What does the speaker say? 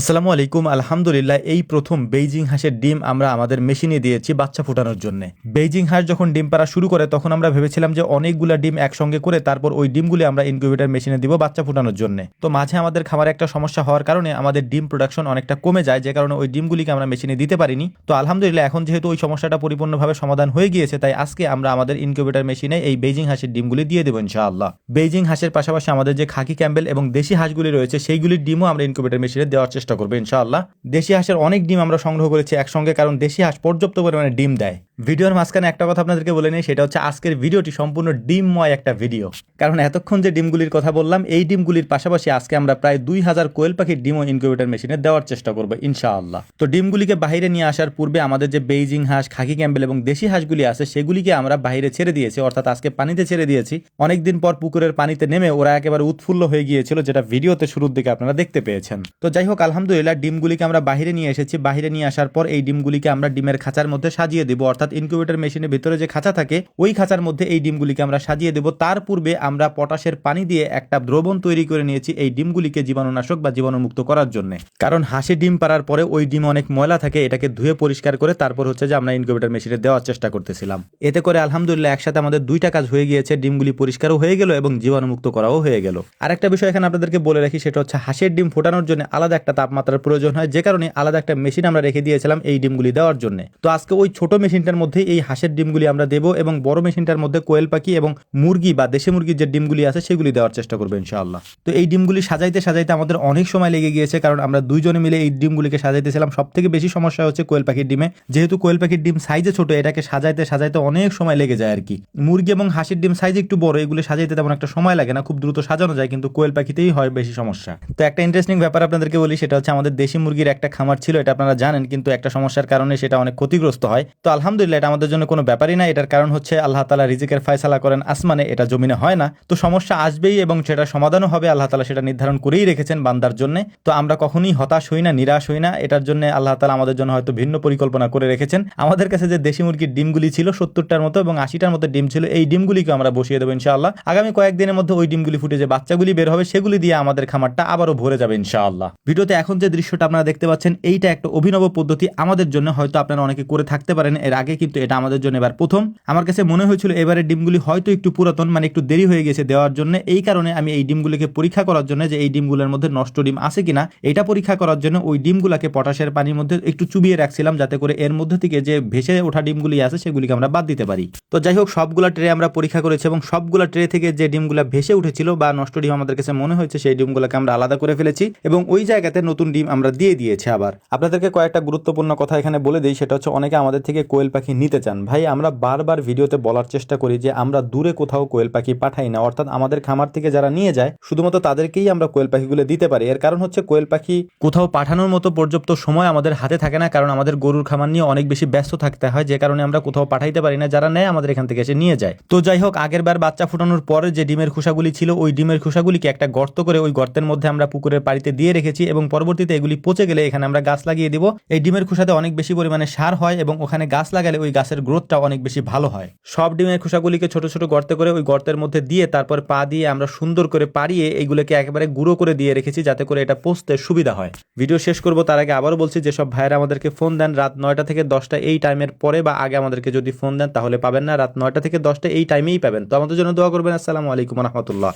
আসসালামু আলাইকুম, আলহামদুলিল্লাহ, এই প্রথম বেইজিং হাঁসের ডিম আমরা আমাদের মেশিনে দিয়েছি বাচ্চা ফোটানোর জন্য। বেইজিং হাঁস যখন ডিম পাড়া শুরু করে, তখন আমরা ভেবেছিলাম যে অনেকগুলা ডিম একসঙ্গে করে তারপর ওই ডিমগুলি আমরা ইনকিউবেটর মেশিনে দিব বাচ্চা ফোটানোর জন্য। তো মাঝে আমাদের খামারে একটা সমস্যা হওয়ার কারণে আমাদের ডিম প্রোডাকশন অনেকটা কমে যায়, যে কারণে ওই ডিমগুলিকে আমরা মেশিনে দিতে পারিনি। তো আলহামদুলিল্লাহ, এখন যেহেতু ওই সমস্যাটা পরিপূর্ণভাবে সমাধান হয়ে গিয়েছে, তাই আজকে আমরা আমাদের ইনকিউবেটর মেশিনে এই বেইজিং হাঁসের ডিমগুলি দিয়ে দেবো ইনশাআল্লাহ। বেইজিং হাঁসের পাশাপাশি আমাদের যে খাকি ক্যাম্বেল এবং দেশি হাঁসগুলি রয়েছে, সেইগুলির ডিমও আমরা ইনকিউবেটর মেশিনে দেওয়ার চেষ্টা করব, ইনশাআল্লাহ। দেশি হাঁসের অনেক ডিম আমরা সংগ্রহ করেছি একসঙ্গে, কারণ দেশি হাঁস পর্যাপ্ত পরিমাণে ডিম দেয়। ভিডিওর মাঝখানে একটা কথা আপনাদেরকে বলে নিই, সেটা হচ্ছে আজকের ভিডিওটি সম্পূর্ণ ডিমময় একটা ভিডিও। কারণ এতক্ষণ যে ডিমগুলির কথা বললাম, এই ডিমগুলির পাশাপাশি আজকে আমরা প্রায় দুই হাজার কোয়েল পাখির ডিমও ইনকিউবেটর মেশিনে দেওয়ার চেষ্টা করব, ইনশাআল্লাহ। তো ডিমগুলিকে বাইরে নিয়ে আসার পূর্বে আমাদের যে বেইজিং হাঁস, খাকি ক্যাম্বেল এবং দেশি হাঁসগুলি আছে, সেগুলিকে আমরা বাইরে ছেড়ে দিয়েছি, অর্থাৎ আজকে পানিতে ছেড়ে দিয়েছি। অনেকদিন পর পুকুরের পানিতে নেমে ওরা একেবারে উৎফুল্ল হয়ে গিয়েছিল, যেটা ভিডিওতে শুরুর দিকে আপনারা দেখতে পেয়েছেন। তো যাই হোক আলহামদুলিল্লাহ ডিমগুলিকে আমরা বাইরে নিয়ে এসেছি। বাইরে নিয়ে আসার পর এই ডিমগুলিকে আমরা ডিমের খাঁচার মধ্যে সাজিয়ে দেবো। অর্থাৎ ইনকিউবেটর মেশিনের ভিতরে যে খাঁচা থাকে, ওই খাঁচার মধ্যে এই ডিমগুলিকে আমরা সাজিয়ে দেবো। তার পূর্বে আমরা পটাশের পানি দিয়ে একটা দ্রবণ তৈরি করে নিয়েছি এই ডিমগুলিকে জীবাণুনাশক বা জীবাণুমুক্ত করার জন্য। কারণ হাসি ডিম পাড়ার পরে ওই ডিম অনেক ময়লা থাকে, এটাকে ধুয়ে পরিষ্কার করে তারপর হচ্ছে যে আমরা ইনকিউবেটর মেশিনে দেওয়ার চেষ্টা করতেছিলাম। এতে করে আলহামদুলিল্লাহ একসাথে আমাদের দুইটা কাজ হয়ে গিয়েছে। ডিমগুলি পরিষ্কারও হয়ে গেল এবং জীবাণুমুক্ত করাও হয়ে গেল। আরেকটা বিষয় এখানে আপনাদেরকে বলে রাখি, সেটা হচ্ছে হাঁসের ডিম ফোটানোর জন্য আলাদা একটা তাপমাত্রার প্রয়োজন হয়, যে কারণে আলাদা একটা মেশিন আমরা রেখে দিয়েছিলাম এই ডিমগুলি দেওয়ার জন্য। তো আজকে ওই ছোট মেশিনটার মধ্যে এই হাঁসের ডিমগুলি আমরা দেবো এবং বড় মেশিনটার মধ্যে কোয়েল পাখি এবং মুরগি বা দেশি মুরগির যে ডিমগুলি আছে সেগুলি দেওয়ার চেষ্টা করব ইনশাআল্লাহ। তো এই ডিমগুলি সাজাইতে সাজাইতে আমাদের অনেক সময় লেগে গিয়েছে কারণ আমরা দুইজনে মিলে এই ডিমগুলিকে সাজাইতেছিলাম। সব থেকে বেশি সমস্যা হচ্ছে কোয়েল পাখির ডিমে। যেহেতু কোয়েল পাখির ডিম সাইজে ছোট, এটাকে সাজাইতে সাজাইতে অনেক সময় লেগে যায় আর কি। মুরগি এবং হাঁসির ডিম সাইজ একটু বড়, এগুলি সাজাইতে তেমন একটা সময় লাগে না, খুব দ্রুত সাজানো যায়, কিন্তু কোয়েল পাখিতেই হয় বেশি সমস্যা। তো একটা ইন্টারেস্টিং ব্যাপার আপনাদেরকে বলি, সেটা হচ্ছে আমাদের দেশি মুরগির একটা খামার ছিল, এটা আপনারা জানেন, কিন্তু একটা সমস্যার কারণে সেটা অনেক ক্ষতিগ্রস্ত হয়। তো আলহামদুলিল্লাহ এটা আমাদের জন্য কোনো ব্যাপারই না এটার কারণ হচ্ছে আল্লাহ তালা রিজিকের ফয়সালা করেন আসমানে, এটা জমিনে হয় না। তো সমস্যা আসবেই এবং সেটা সমাধানও হবে, আল্লাহ তালা সেটা নির্ধারণ করেই রেখেছেন বান্দার জন্য। তো আমরা কখনোই হতাশ হই না, নিরাশ হই না, এটার জন্য আল্লাহ তালা আমাদের জন্য হয়তো ভিন্ন পরিকল্পনা করে রেখেছেন। আমাদের কাছে যে দেশি মুরগির ডিমগুলি ছিল, সত্তরটার মতো এবং আশিটার মতো ডিম ছিল, এই ডিমগুলিকে আমরা বসিয়ে দেবো ইনশাআল্লাহ। আগামী কয়েকদিনের মধ্যে ওই ডিমগুলি ফুটে যে বাচ্চাগুলি বের হবে, সেগুলি দিয়ে আমাদের খামারটা আবারও ভরে যাবে ইনশাআল্লাহ। ভিডিওতে এখন যে দৃশ্যটা আপনারা দেখতে পাচ্ছেন, এইটা একটা অভিনব পদ্ধতি আমাদের জন্য, হয়তো আপনারা অনেকে করে থাকতে পারেন, এর আগে কিন্তু এটা আমাদের জন্য এবার প্রথম। আমার কাছে মনে হয়েছিল এবারে ডিমগুলি হয়তো একটু পুরাতন মানে একটু দেরি হয়ে গেছে দেওয়ার জন্য, এই কারণে আমি এই ডিমগুলিকে পরীক্ষা করার জন্য যে এই ডিমগুলোর মধ্যে নষ্ট ডিম আছে কিনা, এটা পরীক্ষা করার জন্য ওই ডিমগুলোকে পটাশের পানির মধ্যে একটু চুবিয়ে রাখছিলাম, যাতে করে এর মধ্যে থেকে যে ভেসে ওঠা ডিমগুলি আছে, সেগুলিকে আমরা বাদ দিতে পারি। তো যাই হোক, সবগুলা ট্রে আমরা পরীক্ষা করেছি এবং সবগুলা ট্রে থেকে যে ডিমগুলো ভেসে উঠেছিল বা নষ্ট ডিম আমাদের কাছে মনে হয়েছে, সেই ডিমগুলোকে আমরা আলাদা করে ফেলেছি এবং ওই জায়গাতে নতুন ডিম আমরা দিয়ে দিয়েছি আবার। আপনাদেরকে কয়েকটা গুরুত্বপূর্ণ কথা এখানে বলে দিই, সেটা হচ্ছে অনেকে আমাদের থেকে কোয়েল পাখি নিতে চান। ভাই, আমরা বারবার ভিডিওতে বলার চেষ্টা করি যে আমরা দূরে কোথাও কোয়েল পাখি পাঠাই না, অর্থাৎ আমাদের খামার থেকে যারা নিয়ে যায়, শুধুমাত্র তাদেরকেই আমরা কোয়েল পাখিগুলো দিতে পারি। এর কারণ হচ্ছে কোয়েল পাখি কোথাও পাঠানোর মতো পর্যাপ্ত সময় আমাদের হাতে থাকে না, কারণ আমাদের গরুর খামার নিয়ে অনেক বেশি ব্যস্ত থাকতে হয়, যে কারণে আমরা কোথাও পাঠাইতে পারি না, যারা নেয় আমাদের এখান থেকে এসে নিয়ে যায়। তো যাই হোক, আগের বার বাচ্চা ফুটানোর পরে যে ডিমের খোসাগুলি ছিল, ওই ডিমের খোসাগুলিকে একটা গর্ত করে ওই গর্তের মধ্যে আমরা পুকুরের পাড়িতে দিয়ে রেখেছি এবং পরবর্তীতে এগুলি পচে গেলে এখানে আমরা গাছ লাগিয়ে দিব। এই ডিমের খোসাতে অনেক বেশি পরিমাণে সার হয় এবং ওখানে গাছ লাগালে ওই গাছের গ্রোথটা অনেক বেশি ভালো হয়। সব ডিমের খোসাগুলিকে ছোট ছোট গর্তে করে ওই গর্তের মধ্যে দিয়ে তারপর পা দিয়ে আমরা সুন্দর করে পাড়িয়ে এইগুলোকে একেবারে গুঁড়ো করে দিয়ে রেখেছি যাতে করে এটা পোস্তে সুবিধা হয়। ভিডিও শেষ করব তার আগে আবারও বলছি, যেসব ভাইয়েরা আমাদেরকে ফোন দেন রাত নয়টা থেকে দশটা এই টাইমের পরে বা আগে আমাদেরকে যদি ফোন দেন তাহলে পাবেন না, রাত নয়টা থেকে দশটা এই টাইমেই পাবেন। তো আমাদের জন্য দোয়া করবেন। আসসালামু আলাইকুম রহমতুল্লাহ।